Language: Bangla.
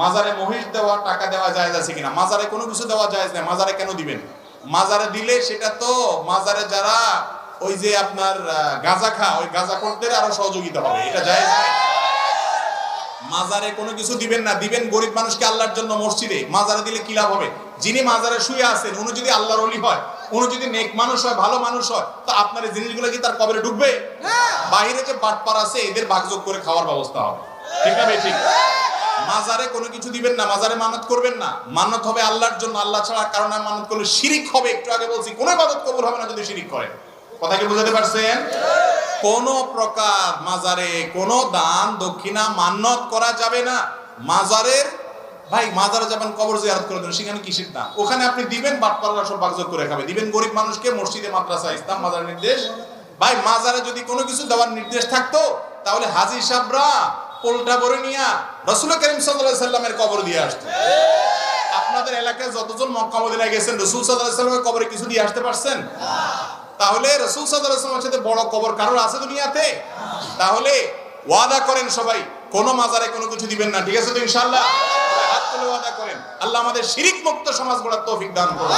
মাজারে মহিষ দেওয়া টাকা দেওয়া যায় আছে কিনা? মাজারে কোনো কিছু দেওয়া যায় না মাজারে কেন দিবেন? মাজারে দিলে সেটা তো মাজারে যারা ওই যে আপনার গাঁজা খা ওই গাঁজা করতে আরও সহযোগিতা হবে। এটা যায় মাজারে কোনো কিছু দিবেন না। দিবেন গরিব মানুষকে আল্লাহর জন্য মসজিদে। মাজারে দিলে কি লাভ হবে? যিনি মাজারে শুয়ে আছেন উনি যদি আল্লাহর অলি হয় উনি যদি নেক মানুষ হয় ভালো মানুষ হয় তো আপনার এই জিনিসগুলো কি তার কবরে ঢুকবে? বাইরে যে বাটপার আছে এদের ভাগযোগ করে খাওয়ার ব্যবস্থা হবে। ঠিক না ঠিক? মাজারে কোনো কিছু দিবেন না, মাজারে মানত করবেন না। মানত হবে আল্লাহর জন্য, আল্লাহ ছাড়া কারণে মানত করলে শিরিক হবে। একটু আগে বলছি, কোনো ইবাদত কবুল হবে না যদি শিরিক করে। কথা কি বুঝাতে পারছেন? কোন প্রকার মাজারে কোন দান দক্ষিণা মান্যত করা যাবে না। মাজারের, ভাই, মাজারে যাবেন, কবর জিয়ারত করে দেন সেখানে কিসের দাম ওখানে আপনি দিবেন বাটপাড়া সব ভাগযোগ করে খাবে। দিবেন গরিব মানুষকে মসজিদে, মাদ্রাসা, ইসলাম মাজার নির্দেশ। ভাই, মাজারে যদি কোনো কিছু দেওয়ার নির্দেশ থাকতো, তাহলে হাজি সাহরা পোলটা ভরে নিয়া রসুল করিম সাল্লাল্লাহু সাল্লামের কবর দিয়ে আসতো আপনাদের এলাকায় যতজন মক্কা মদিনায় গেছেন, রসুল আলাইহি সাল্লামের কবরে কিছু দিয়ে আসতে পারছেন? তাহলে রসুল সাল্লামের সাথে বড় কবর কারোর আছে দুনিয়াতে? তাহলে ওয়াদা করেন সবাই, কোন মাজারে কোনো কিছু দিবেন না, ঠিক আছে তো ইনশাল্লাহ হাত তুলে ওয়াদা করেন। আল্লাহ আমাদের শিরিক মুক্ত সমাজ গড়ার তৌফিক দান করুন।